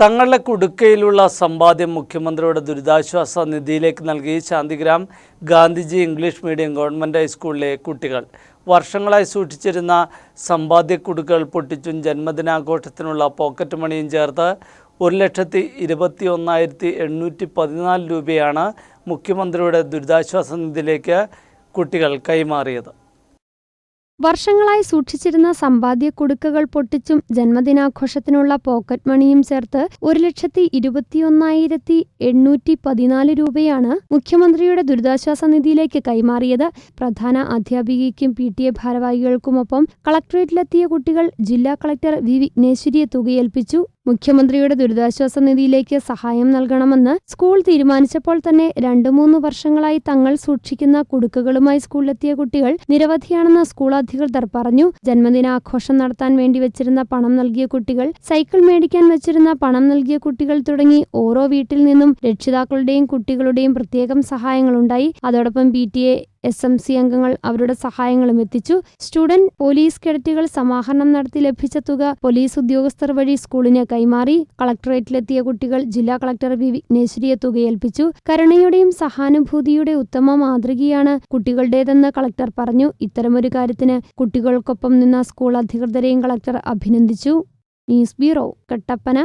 തങ്ങളുടെ കുടുക്കയിലുള്ള സമ്പാദ്യം മുഖ്യമന്ത്രിയുടെ ദുരിതാശ്വാസ നിധിയിലേക്ക് നൽകി. Shantigram Gandhiji English medium government ഹൈസ്കൂളിലെ കുട്ടികൾ. വർഷങ്ങളായി സൂക്ഷിച്ചിരുന്ന സമ്പാദ്യ കുടുക്കകൾ പൊട്ടിച്ചും ജന്മദിനാഘോഷത്തിനുള്ള പോക്കറ്റ് മണിയും ചേർത്ത് ഒരു ലക്ഷത്തി ഇരുപത്തി ഒന്നായിരത്തി എണ്ണൂറ്റി പതിനാല് രൂപയാണ് മുഖ്യമന്ത്രിയുടെ ദുരിതാശ്വാസ നിധിയിലേക്ക് കുട്ടികൾ കൈമാറിയത്. വർഷങ്ങളായി സൂക്ഷിച്ചിരുന്ന സമ്പാദ്യ കുടുക്കകൾ പൊട്ടിച്ചും ജന്മദിനാഘോഷത്തിനുള്ള പോക്കറ്റ് മണിയും ചേർത്ത് ഒരു ലക്ഷത്തി ഇരുപത്തിയൊന്നായിരത്തി എണ്ണൂറ്റി പതിനാല് രൂപയാണ് മുഖ്യമന്ത്രിയുടെ ദുരിതാശ്വാസ നിധിയിലേക്ക് കൈമാറിയത്. പ്രധാന അധ്യാപികയ്ക്കും പി ടി എ ഭാരവാഹികൾക്കുമൊപ്പം കളക്ടറേറ്റിലെത്തിയ കുട്ടികൾ ജില്ലാ കളക്ടർ വി വിഘ്നേശ്വരിയെ തുകയേൽപ്പിച്ചു. മുഖ്യമന്ത്രിയുടെ ദുരിതാശ്വാസ നിധിയിലേക്ക് സഹായം നൽകണമെന്ന് സ്കൂൾ തീരുമാനിച്ചപ്പോൾ തന്നെ രണ്ടു മൂന്ന് വർഷങ്ങളായി തങ്ങൾ സൂക്ഷിക്കുന്ന കുടുക്കുകളുമായി സ്കൂളിലെത്തിയ കുട്ടികൾ നിരവധിയാണെന്ന് സ്കൂൾ അധികൃതർ പറഞ്ഞു. ജന്മദിനാഘോഷം നടത്താൻ വേണ്ടി വെച്ചിരുന്ന പണം നൽകിയ കുട്ടികൾ സൈക്കിൾ മേടിക്കാൻ വെച്ചിരുന്ന പണം നൽകിയ കുട്ടികൾ തുടങ്ങി ഓരോ വീട്ടിൽ നിന്നും രക്ഷിതാക്കളുടെയും കുട്ടികളുടെയും പ്രത്യേകം സഹായങ്ങളുണ്ടായി. അതോടൊപ്പം P T A S M C അംഗങ്ങൾ അവരുടെ സഹായങ്ങളും എത്തിച്ചു. സ്റ്റുഡന്റ് പോലീസ് കേഡറ്റുകൾ സമാഹരണം നടത്തി ലഭിച്ച തുക പോലീസ് ഉദ്യോഗസ്ഥർ വഴി സ്കൂളിന് കൈമാറി. കളക്ടറേറ്റിലെത്തിയ കുട്ടികൾ ജില്ലാ കളക്ടർ വി വിഘ്നേശ്വരിയെ തുകയേൽപ്പിച്ചു. കരുണയുടെയും സഹാനുഭൂതിയുടെ ഉത്തമ മാതൃകയാണ് കുട്ടികളുടേതെന്ന് കളക്ടർ പറഞ്ഞു. ഇത്തരമൊരു കാര്യത്തിന് കുട്ടികൾക്കൊപ്പം നിന്ന സ്കൂൾ അധികൃതരെയും കളക്ടർ അഭിനന്ദിച്ചു. News bureau Kattappana.